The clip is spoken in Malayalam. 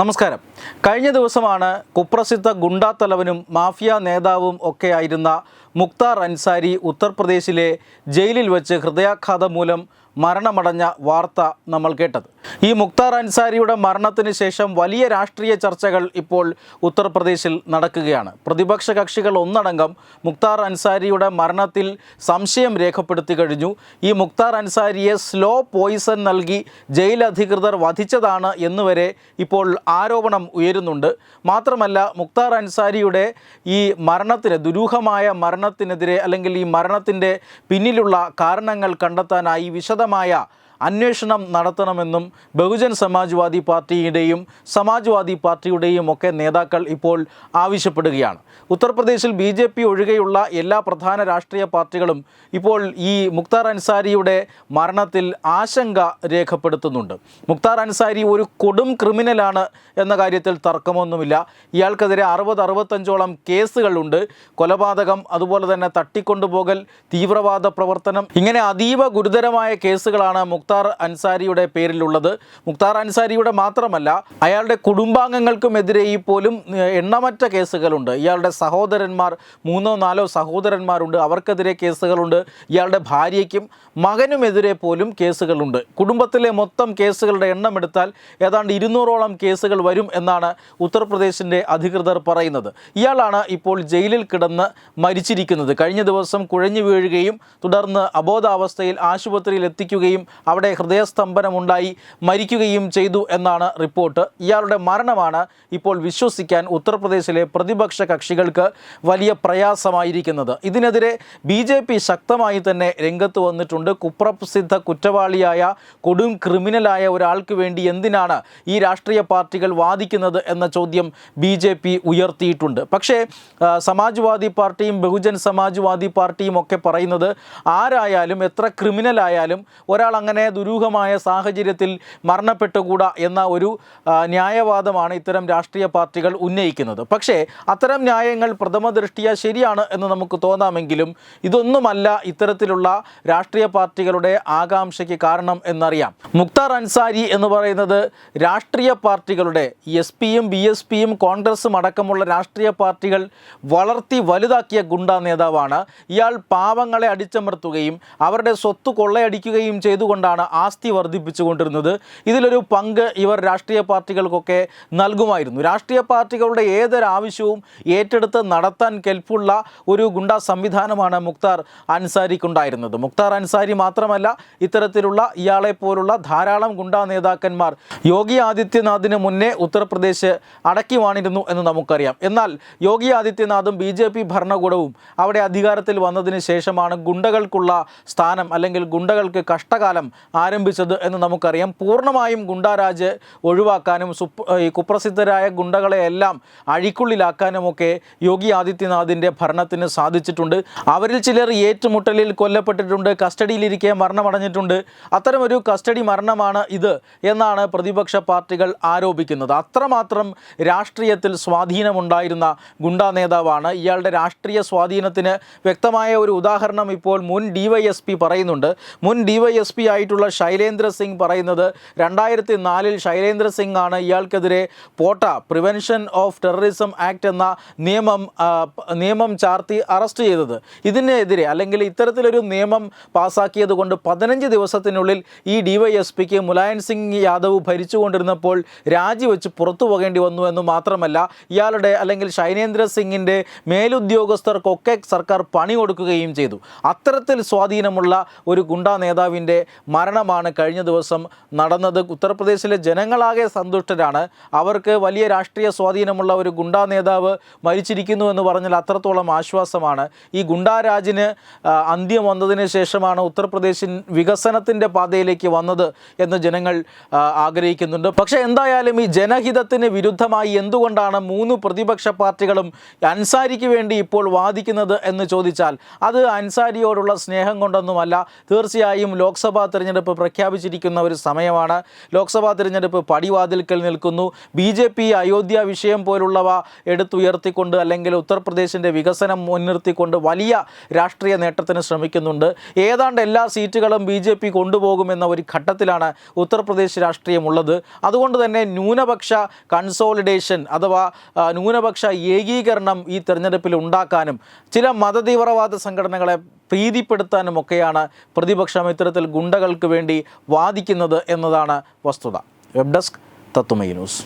നമസ്കാരം. കഴിഞ്ഞ ദിവസമാണ് കുപ്രസിദ്ധ ഗുണ്ടാത്തലവനും മാഫിയ നേതാവും ഒക്കെയായിരുന്ന മുക്താർ അൻസാരി ഉത്തർപ്രദേശിലെ ജയിലിൽ വെച്ച് ഹൃദയാഘാതം മൂലം മരണമടഞ്ഞ വാർത്ത നമ്മൾ കേട്ടത്. ഈ മുക്താർ അൻസാരിയുടെ മരണത്തിന് ശേഷം വലിയ രാഷ്ട്രീയ ചർച്ചകൾ ഇപ്പോൾ ഉത്തർപ്രദേശിൽ നടക്കുകയാണ്. പ്രതിപക്ഷ കക്ഷികൾ ഒന്നടങ്കം മുക്താർ അൻസാരിയുടെ മരണത്തിൽ സംശയം രേഖപ്പെടുത്തി കഴിഞ്ഞു. ഈ മുക്താർ അൻസാരിയെ സ്ലോ പോയിസൺ നൽകി ജയിലധികൃതർ വധിച്ചതാണ് എന്നുവരെ ഇപ്പോൾ ആരോപണം ഉയരുന്നുണ്ട്. മാത്രമല്ല മുക്താർ അൻസാരിയുടെ ഈ മരണത്തിന് ദുരൂഹമായ മരണത്തിനെതിരെ അല്ലെങ്കിൽ ഈ മരണത്തിന്റെ പിന്നിലുള്ള കാരണങ്ങൾ കണ്ടെത്താനായി വിശദമായ അന്വേഷണം നടത്തണമെന്നും ബഹുജൻ സമാജ്വാദി പാർട്ടിയുടെയും സമാജ്വാദി പാർട്ടിയുടെയും ഒക്കെ നേതാക്കൾ ഇപ്പോൾ ആവശ്യപ്പെടുകയാണ്. ഉത്തർപ്രദേശിൽ ബി ജെ പി ഒഴികെയുള്ള എല്ലാ പ്രധാന രാഷ്ട്രീയ പാർട്ടികളും ഇപ്പോൾ ഈ മുക്താർ അൻസാരിയുടെ മരണത്തിൽ ആശങ്ക രേഖപ്പെടുത്തുന്നുണ്ട്. മുക്താർ അൻസാരി ഒരു കൊടും ക്രിമിനലാണ് എന്ന കാര്യത്തിൽ തർക്കമൊന്നുമില്ല. ഇയാൾക്കെതിരെ അറുപത് അറുപത്തഞ്ചോളം കേസുകളുണ്ട്. കൊലപാതകം അതുപോലെ തന്നെ തട്ടിക്കൊണ്ടുപോകൽ തീവ്രവാദ പ്രവർത്തനം ഇങ്ങനെ അതീവ ഗുരുതരമായ കേസുകളാണ് മുക്താർ അൻസാരിയുടെ പേരിലുള്ളത്. മുക്താർ അൻസാരിയുടെ മാത്രമല്ല അയാളുടെ കുടുംബാംഗങ്ങൾക്കുമെതിരെ പോലും എണ്ണമറ്റ കേസുകളുണ്ട്. ഇയാളുടെ സഹോദരന്മാർ മൂന്നോ നാലോ സഹോദരന്മാരുണ്ട്. അവർക്കെതിരെ കേസുകളുണ്ട്. ഇയാളുടെ ഭാര്യയ്ക്കും മകനുമെതിരെ പോലും കേസുകളുണ്ട്. കുടുംബത്തിലെ മൊത്തം കേസുകളുടെ എണ്ണം എടുത്താൽ ഏതാണ്ട് ഇരുന്നൂറോളം കേസുകൾ വരും എന്നാണ് ഉത്തർപ്രദേശിന്റെ അധികൃതർ പറയുന്നത്. ഇയാളാണ് ഇപ്പോൾ ജയിലിൽ കിടന്ന് മരിച്ചിരിക്കുന്നത്. കഴിഞ്ഞ ദിവസം കുഴഞ്ഞു വീഴുകയും തുടർന്ന് അബോധാവസ്ഥയിൽ ആശുപത്രിയിൽ എത്തിക്കുകയും അവിടെ ഹൃദയസ്തംഭനമുണ്ടായി മരിക്കുകയും ചെയ്തു എന്നാണ് റിപ്പോർട്ട്. ഇയാളുടെ മരണമാണ് ഇപ്പോൾ വിശ്വസിക്കാൻ ഉത്തർപ്രദേശിലെ പ്രതിപക്ഷ കക്ഷികൾക്ക് വലിയ പ്രയാസമായിരിക്കുന്നത്. ഇതിനെതിരെ ബി ജെ പി ശക്തമായി തന്നെ രംഗത്ത് വന്നിട്ടുണ്ട്. കുപ്രസിദ്ധ കുറ്റവാളിയായ കൊടും ക്രിമിനലായ ഒരാൾക്ക് വേണ്ടി എന്തിനാണ് ഈ രാഷ്ട്രീയ പാർട്ടികൾ വാദിക്കുന്നത് എന്ന ചോദ്യം ബി ജെ പി ഉയർത്തിയിട്ടുണ്ട്. പക്ഷേ സമാജ്വാദി പാർട്ടിയും ബഹുജൻ സമാജ്വാദി പാർട്ടിയും ഒക്കെ പറയുന്നത് ആരായാലും എത്ര ക്രിമിനലായാലും ഒരാൾ അങ്ങനെ ദുരൂഹമായ സാഹചര്യത്തിൽ മരണപ്പെട്ടുകൂടാ എന്ന ഒരു ന്യായവാദമാണ് ഇത്തരം രാഷ്ട്രീയ പാർട്ടികൾ ഉന്നയിക്കുന്നത്. പക്ഷേ അത്തരം ന്യായങ്ങൾ പ്രഥമ ദൃഷ്ടിയ ശരിയാണ് എന്ന് നമുക്ക് തോന്നാമെങ്കിലും ഇതൊന്നുമല്ല ഇത്തരത്തിലുള്ള രാഷ്ട്രീയ പാർട്ടികളുടെ ആകാംക്ഷയ്ക്ക് കാരണം എന്നറിയാം. മുക്താർ അൻസാരി എന്ന് പറയുന്നത് രാഷ്ട്രീയ പാർട്ടികളുടെ എസ് പിയും ബി എസ് പിയും കോൺഗ്രസും അടക്കമുള്ള രാഷ്ട്രീയ പാർട്ടികൾ വളർത്തി വലുതാക്കിയ ഗുണ്ടാ നേതാവാണ്. ഇയാൾ പാവങ്ങളെ അടിച്ചമർത്തുകയും അവരുടെ സ്വത്ത് കൊള്ളയടിക്കുകയും ചെയ്തുകൊണ്ടാണ് ആസ്തി വർദ്ധിപ്പിച്ചുകൊണ്ടിരുന്നത്. ഇതിലൊരു പങ്ക് ഇവർ രാഷ്ട്രീയ പാർട്ടികൾക്കൊക്കെ നൽകുമായിരുന്നു. രാഷ്ട്രീയ പാർട്ടികളുടെ ഏതൊരാവശ്യവും ഏറ്റെടുത്ത് നടത്താൻ കെൽപ്പുള്ള ഒരു ഗുണ്ടാ സംവിധാനമാണ് മുക്താർ അൻസാരിക്കുണ്ടായിരുന്നത്. മുക്താർ അൻസാരി മാത്രമല്ല ഇത്തരത്തിലുള്ള ഇയാളെ പോലുള്ള ധാരാളം ഗുണ്ടാ നേതാക്കന്മാർ യോഗി ആദിത്യനാഥിന് മുന്നേ ഉത്തർപ്രദേശ് അടക്കി വാണിരുന്നു എന്ന് നമുക്കറിയാം. എന്നാൽ യോഗി ആദിത്യനാഥും ബി ജെ പി ഭരണകൂടവും അവിടെ അധികാരത്തിൽ വന്നതിന് ശേഷമാണ് ഗുണ്ടകൾക്കുള്ള സ്ഥാനം അല്ലെങ്കിൽ ഗുണ്ടകൾക്ക് കഷ്ടകാലം ആരംഭിച്ചത് എന്ന് നമുക്കറിയാം. പൂർണമായും ഗുണ്ടാരാജ് ഒഴിവാക്കാനും ഈ കുപ്രസിദ്ധരായ ഗുണ്ടകളെയെല്ലാം അഴിക്കുള്ളിലാക്കാനുമൊക്കെ യോഗി ആദിത്യനാഥിന്റെ ഭരണത്തിന് സാധിച്ചിട്ടുണ്ട്. അവരിൽ ചിലർ ഏറ്റുമുട്ടലിൽ കൊല്ലപ്പെട്ടിട്ടുണ്ട് കസ്റ്റഡിയിലിരിക്കെ മരണമടഞ്ഞിട്ടുണ്ട്. അത്തരമൊരു കസ്റ്റഡി മരണമാണ് ഇത് എന്നാണ് പ്രതിപക്ഷ പാർട്ടികൾ ആരോപിക്കുന്നത്. അത്രമാത്രം രാഷ്ട്രീയത്തിൽ സ്വാധീനമുണ്ടായിരുന്ന ഗുണ്ടാ നേതാവാണ്. ഇയാളുടെ രാഷ്ട്രീയ സ്വാധീനത്തിന് വ്യക്തമായ ഒരു ഉദാഹരണം ഇപ്പോൾ മുൻ ഡിവൈഎസ്പി പറയുന്നുണ്ട്. മുൻ ഡി ഡിവൈഎസ്പി ആയിട്ടുള്ള ശൈലേന്ദ്ര സിംഗ് പറയുന്നത് രണ്ടായിരത്തി നാലിൽ ശൈലേന്ദ്ര സിംഗ് ആണ് ഇയാൾക്കെതിരെ POTA prevention of terrorism act എന്ന നിയമം നിയമം ചാർത്തി അറസ്റ്റ് ചെയ്തത്. ഇതിനെതിരെ അല്ലെങ്കിൽ ഇത്തരത്തിലൊരു നിയമം പാസാക്കിയത് കൊണ്ട് പതിനഞ്ച് ദിവസത്തിനുള്ളിൽ ഈ ഡിവൈഎസ്പിക്ക് മുലായൻ സിംഗ് യാദവ് ഭരിച്ചുകൊണ്ടിരുന്നപ്പോൾ രാജിവെച്ച് പുറത്തു പോകേണ്ടി വന്നു എന്ന് മാത്രമല്ല ഇയാളുടെ അല്ലെങ്കിൽ ശൈലേന്ദ്ര സിംഗിന്റെ മേലുദ്യോഗസ്ഥർക്കൊക്കെ സർക്കാർ പണി കൊടുക്കുകയും ചെയ്തു. അത്തരത്തിൽ സ്വാധീനമുള്ള ഒരു ഗുണ്ടാ നേതാവിന്റെ മരണമാണ്. കഴിഞ്ഞ ദിവസം നടന്നത് ഉത്തർപ്രദേശിലെ ജനങ്ങളാകെ സന്തുഷ്ടരാണ്. അവർക്ക് വലിയ രാഷ്ട്രീയ സ്വാധീനമുള്ള ഒരു ഗുണ്ടാ നേതാവ് മരിച്ചിരിക്കുന്നു എന്ന് പറഞ്ഞാൽ അത്രത്തോളം ആശ്വാസമാണ്. ഈ ഗുണ്ടാരാജിന് അന്ത്യം വന്നതിന് ശേഷമാണ് ഉത്തർപ്രദേശിൻ വികസനത്തിന്റെ പാതയിലേക്ക് വന്നത് എന്ന് ജനങ്ങൾ ആഗ്രഹിക്കുന്നുണ്ട്. പക്ഷേ എന്തായാലും ഈ ജനഹിതത്തിന് വിരുദ്ധമായി എന്തുകൊണ്ടാണ് മൂന്ന് പ്രതിപക്ഷ പാർട്ടികളും അൻസാരിക്ക് വേണ്ടി ഇപ്പോൾ വാദിക്കുന്നത് എന്ന് ചോദിച്ചാൽ അത് അൻസാരിയോടുള്ള സ്നേഹം കൊണ്ടൊന്നുമല്ല. തീർച്ചയായും ലോക്സഭാ തെരഞ്ഞെടുപ്പ് തിരഞ്ഞെടുപ്പ് പ്രഖ്യാപിച്ചിരിക്കുന്ന ഒരു സമയമാണ്. ലോക്സഭാ തിരഞ്ഞെടുപ്പ് പടിവാതിൽക്കൽ നിൽക്കുന്നു. ബി ജെ പി അയോധ്യ വിഷയം പോലുള്ളവ എടുത്തുയർത്തിക്കൊണ്ട് അല്ലെങ്കിൽ ഉത്തർപ്രദേശിന്റെ വികസനം മുൻനിർത്തിക്കൊണ്ട് വലിയ രാഷ്ട്രീയ നേട്ടത്തിന് ശ്രമിക്കുന്നുണ്ട്. ഏതാണ്ട് എല്ലാ സീറ്റുകളും ബി ജെ പി കൊണ്ടുപോകുമെന്ന ഒരു ഘട്ടത്തിലാണ് ഉത്തർപ്രദേശ് രാഷ്ട്രീയമുള്ളത്. അതുകൊണ്ട് തന്നെ ന്യൂനപക്ഷ കൺസോളിഡേഷൻ അഥവാ ന്യൂനപക്ഷ ഏകീകരണം ഈ തെരഞ്ഞെടുപ്പിൽ ഉണ്ടാക്കാനും ചില മതതീവ്രവാദ സംഘടനകളെ പ്രീതിപ്പെടുത്താനുമൊക്കെയാണ് പ്രതിപക്ഷം ഇത്തരത്തിൽ ഗുണ്ടകൾക്ക് വേണ്ടി വാദിക്കുന്നത് എന്നതാണ് വസ്തുത. വെബ് ഡെസ്ക് തത്തുമൈ ന്യൂസ്.